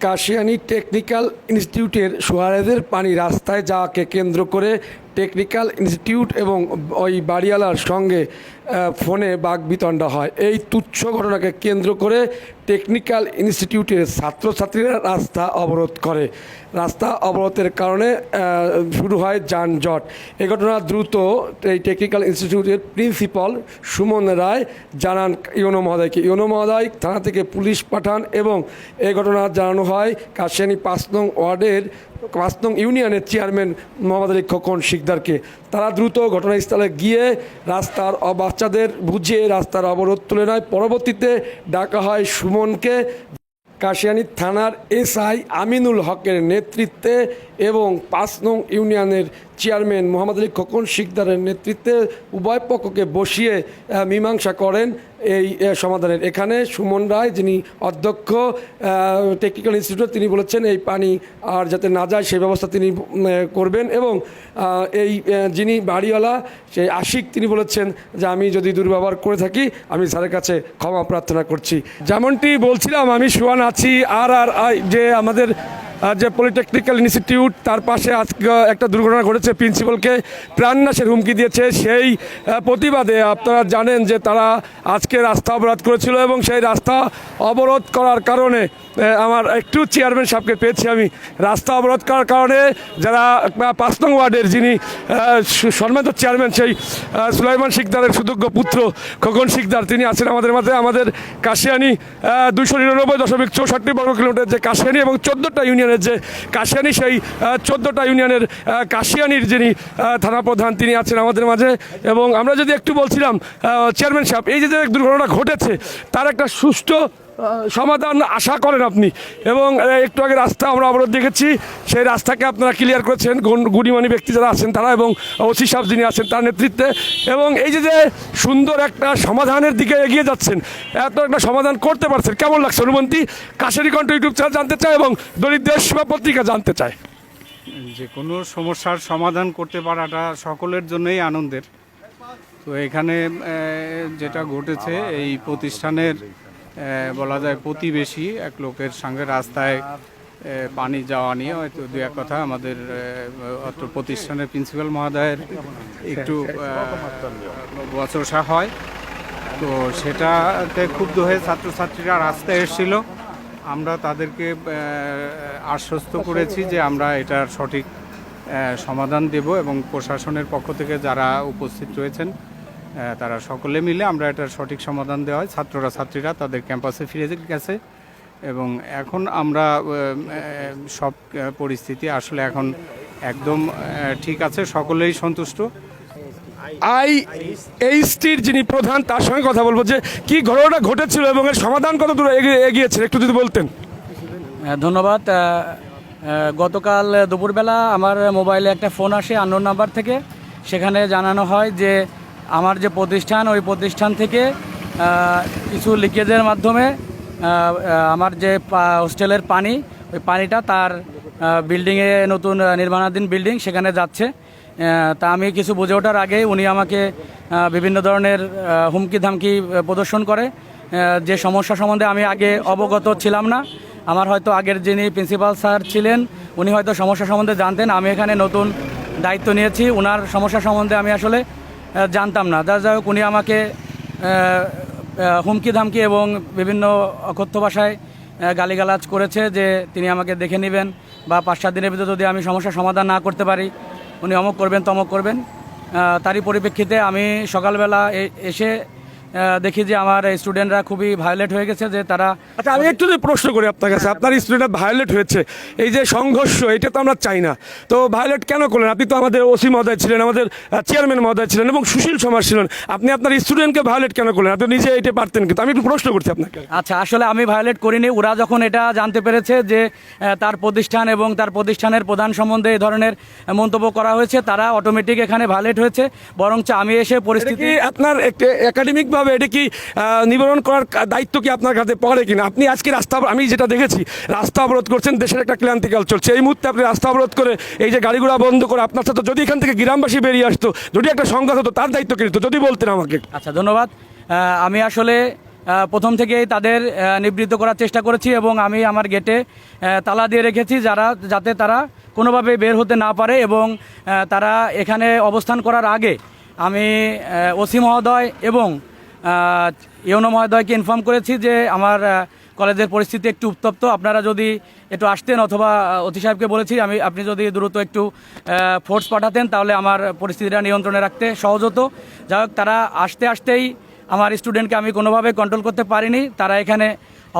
Kashiani technical ইনস্টিটিউটের সোয়ারেজের পানি রাস্তায় যাওয়াকে কেন্দ্র করে টেকনিক্যাল ইনস্টিটিউট এবং ওই বাড়িওয়ালার সঙ্গে ফোনে বাগবিতণ্ডা হয়। এই তুচ্ছ ঘটনাকে কেন্দ্র করে টেকনিক্যাল ইনস্টিটিউটের ছাত্রছাত্রীরা রাস্তা অবরোধ করে। রাস্তা অবরোধের কারণে শুরু হয় যানজট। এ ঘটনা দ্রুত এই টেকনিক্যাল ইনস্টিটিউটের প্রিন্সিপাল সুমন রায় জানান ইউনো মহোদয়কে। ইউনো মহোদয় থানা থেকে পুলিশ পাঠান এবং এ ঘটনা জানানো হয় কাশিয়ানি পাঁচ নং ওয়ার্ডের পাঁচ নং ইউনিয়নের চেয়ারম্যান মোহাম্মদ আলী খোকন শিকদারকে। তারা দ্রুত ঘটনাস্থলে গিয়ে রাস্তার বাচ্চাদের বুঝিয়ে রাস্তার অবরোধ তুলে নেয়। পরবর্তীতে ডাকা হয় সুমনকে। কাশিয়ানি থানার এসআই আমিনুল হকের নেতৃত্বে এবং পাঁচ নং ইউনিয়নের চেয়ারম্যান মোহাম্মদ আলী খোকন শিকদারের নেতৃত্বে উভয় পক্ষকে বসিয়ে মীমাংসা করেন। এই সমাধানের। এখানে সুমন রায় যিনি অধ্যক্ষ টেকনিক্যাল ইনস্টিটিউট তিনি বলেছেন এই পানি আর যাতে না যায় সেই ব্যবস্থা তিনি করবেন এবং এই যিনি বাড়িওয়ালা, সেই আশিক তিনি বলেছেন যে আমি যদি দুর্ব্যবহার করে থাকি, আমি স্যারের কাছে ক্ষমা প্রার্থনা করছি। যেমনটি বলছিলাম, আমি সুয়ান আছি, আর আর যে আমাদের যে পলিটেকনিক্যাল ইনস্টিটিউট, তার পাশে আজকে একটা দুর্ঘটনা ঘটেছে প্রিন্সিপালকে প্রাণনাশের হুমকি দিয়েছে। সেই প্রতিবাদে আপনারা জানেন যে তারা আজকে রাস্তা অবরোধ করেছিল এবং সেই রাস্তা অবরোধ করার কারণে আমার একটু চেয়ারম্যান সাহেবকে পেয়েছি আমি। রাস্তা অবরোধ করার কারণে যারা পাঁচ নং ওয়ার্ডের যিনি সম্মানিত চেয়ারম্যান সেই সুলাইমান শিকদারের সুযোগ্য পুত্র খোকন শিকদার, তিনি আছেন আমাদের মাঝে। আমাদের কাশিয়ানি দুশো নিরানব্বই দশমিক চৌষট্টি বর্গ কিলোমিটার যে কাশিয়ানি এবং চোদ্দোটা ইউনিয়নের যে কাশিয়ানি সেই চোদ্দোটা ইউনিয়নের কাশিয়ানির যিনি থানা প্রধান, তিনি আছেন আমাদের মাঝে। এবং আমরা যদি একটু বলছিলাম চেয়ারম্যান সাহেব, এই যে দুর্ঘটনা ঘটেছে, তার একটা সুষ্ঠু সমাধান আশা করেন আপনি। এবং একটু আগে রাস্তা আমরা অবরোধ দেখেছি। সেই রাস্তাকে আপনারা ক্লিয়ার করেছেন। গুণ- গুণীমানী ব্যক্তি যারা আছেন তারা এবং ওসি সাহেব যিনি আছেন তার নেতৃত্বে। এবং এই যে যে সুন্দর একটা সমাধানের দিকে এগিয়ে যাচ্ছেন, এত একটা সমাধান করতে পারছেন, কেমন লাগছে অনুমন্ত্রী কাশেরি কণ্ঠ ইউটিউব চ্যানেল জানতে চায় এবং দরিদ্রের সেবা পত্রিকা জানতে চায়। যে কোনো সমস্যার সমাধান করতে পারাটা সকলের জন্যই আনন্দের। তো এখানে যেটা ঘটেছে, এই প্রতিষ্ঠানের বলা যায় প্রতিবেশী এক লোকের সঙ্গে রাস্তায় পানি যাওয়া নিয়ে হয়তো দু এক কথা আমাদের অত্র প্রতিষ্ঠানের প্রিন্সিপাল মহোদয়ের একটু বচসা হয়। তো সেটাতে ক্ষুব্ধ হয়ে ছাত্রছাত্রীরা রাস্তায় এসেছিল। আমরা তাদেরকে আশ্বস্ত করেছি যে আমরা এটার সঠিক সমাধান দেব এবং প্রশাসনের পক্ষ থেকে যারা উপস্থিত রয়েছেন তারা সকলে মিলে আমরা এটার সঠিক সমাধান দেওয়া হয়। ছাত্ররা ছাত্রীরা তাদের ক্যাম্পাসে ফিরে গেছে। এবং এখন আমরা সব পরিস্থিতি আসলে এখন একদম ঠিক আছে সকলেই সন্তুষ্ট। আই এইচটির যিনি প্রধান তার সঙ্গে কথা বলব যে কি ঘটনাটা ঘটেছিল এবং এর সমাধান কত দূর এগিয়ে এগিয়েছে একটু যদি বলতেন। হ্যাঁ, ধন্যবাদ। গতকাল দুপুরবেলা আমার মোবাইলে একটা ফোন আসে আন্নোর নাম্বার থেকে। সেখানে জানানো হয় যে আমার যে প্রতিষ্ঠান, ওই প্রতিষ্ঠান থেকে কিছু লিকেজের মাধ্যমে আমার যে হোস্টেলের পানি, ওই পানিটা তার বিল্ডিংয়ে নতুন নির্মাণাধীন বিল্ডিং সেখানে যাচ্ছে। তা আমি কিছু বুঝে ওঠার আগেই উনি আমাকে বিভিন্ন ধরনের হুমকি ধামকি প্রদর্শন করে। যে সমস্যা সম্বন্ধে আমি আগে অবগত ছিলাম না। আমার হয়তো আগের যিনি প্রিন্সিপাল স্যার ছিলেন, উনি হয়তো সমস্যা সম্বন্ধে জানতেন। আমি এখানে নতুন দায়িত্ব নিয়েছি। ওনার সমস্যা সম্বন্ধে আমি আসলে জানতাম না। যা যাই হোক, উনি আমাকে হুমকি ধামকি এবং বিভিন্ন অকথ্য ভাষায় গালিগালাজ করেছে যে তিনি আমাকে দেখে নেবেন বা পাঁচ সাত দিনের ভিতরে যদি আমি সমস্যার সমাধান না করতে পারি, উনি অমক করবেন, তমক করবেন। তারই পরিপ্রেক্ষিতে আমি সকালবেলা এসে দেখি যে আমার স্টুডেন্টরা খুবই ভায়োলেট হয়ে গেছে যে তারা আচ্ছা আমি একটু যদি প্রশ্ন করি আপনার কাছে আপনার স্টুডেন্ট ভায়োলেট হয়েছে এই যে সংঘর্ষ এটা তো আমরা চাই না। তো ভায়োলেট কেন করলেন? আপনি তো আমাদের ওসি মহোদয় ছিলেন আমাদের চেয়ারম্যান মহোদয় ছিলেন এবং সুশীল সমাজ ছিলেন। আপনি আপনার স্টুডেন্টকে ভায়োলেট কেন করলেন? আপনি নিজে এটা পারতেন কিন্তু আমি একটু প্রশ্ন করছি আপনাকে। আচ্ছা আসলে আমি ভায়োলেট করিনি। ওরা যখন এটা জানতে পেরেছে যে তার প্রতিষ্ঠান এবং তার প্রতিষ্ঠানের প্রধান সম্বন্ধে এই ধরনের মন্তব্য করা হয়েছে তারা অটোমেটিক এখানে ভায়োলেট হয়েছে। বরঞ্চ আমি এসে পরিস্থিতি আপনার একাডেমিক ভাবে এটা কি নিবারণ করার দায়িত্ব কি আপনার কাছে পড়ে কিনা? আপনি আজকে রাস্তা আমি যেটা দেখেছি, রাস্তা অবরোধ করছেন, দেশের একটা ক্লান্তিকাল চলছে। এই মুহূর্তে আপনি রাস্তা অবরোধ করে, এই যে গাড়িগুলো বন্ধ করে, আপনার সাথে যদি এখান থেকে গ্রামবাসী বেরিয়ে আসতো, যদি একটা সংঘাত হতো, তার দায়িত্ব কি নিত? যদি বলতেন আমাকে। আচ্ছা ধন্যবাদ। আমি আসলে প্রথম থেকেই তাদের নিবৃত্ত করার চেষ্টা করেছি এবং আমি আমার গেটে তালা দিয়ে রেখেছি যারা, যাতে তারা কোনোভাবে বের হতে না পারে এবং তারা এখানে অবস্থান করার আগে আমি ওসি মহোদয় এবং ইউনো মহোদয়কে ইনফর্ম করেছি যে আমার কলেজের পরিস্থিতি একটু উত্তপ্ত। আপনারা যদি একটু আসতেন অথবা অতি সাহেবকে বলেছি, আমি, আপনি যদি দ্রুত একটু ফোর্স পাঠাতেন, তাহলে আমার পরিস্থিতিটা নিয়ন্ত্রণে রাখতে সহজ হতো। যাই হোক, তারা আসতে আসতেই আমার স্টুডেন্টকে আমি কোনোভাবে কন্ট্রোল করতে পারিনি। তারা এখানে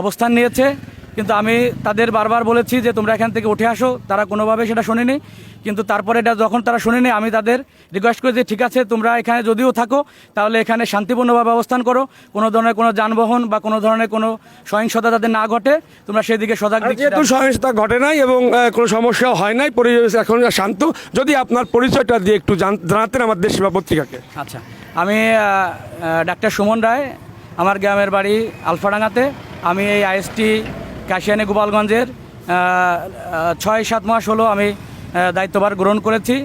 অবস্থান নিয়েছে। কিন্তু আমি তাদের বারবার বলেছি যে তোমরা এখান থেকে উঠে আসো তারা কোনোভাবে সেটা শোনেনি। কিন্তু তারপরে এটা যখন তারা শোনেনি আমি তাদের রিকোয়েস্ট করি যে ঠিক আছে তোমরা এখানে যদিও থাকো তাহলে এখানে শান্তিপূর্ণভাবে অবস্থান করো। কোনো ধরনের কোনো যানবাহন বা কোনো ধরনের কোনো সহিংসতা যাতে না ঘটে তোমরা সেদিকে সজাগ যেহেতু সহিংসতা ঘটে নাই এবং কোনো সমস্যাও হয় নাই পরিবেশ এখন শান্ত। যদি আপনার পরিচয়টা দিয়ে একটু জানাতেন আমার দেশ সেবা পত্রিকাকে। আচ্ছা আমি ডাক্তার সুমন রায় আমার গ্রামের বাড়ি আলফাডাঙ্গাতে। আমি এই আইএসটি কাশিয়ানি গোপালগঞ্জের ছয় সাত মাস হলো আমি দায়িত্বভার গ্রহণ করেছি।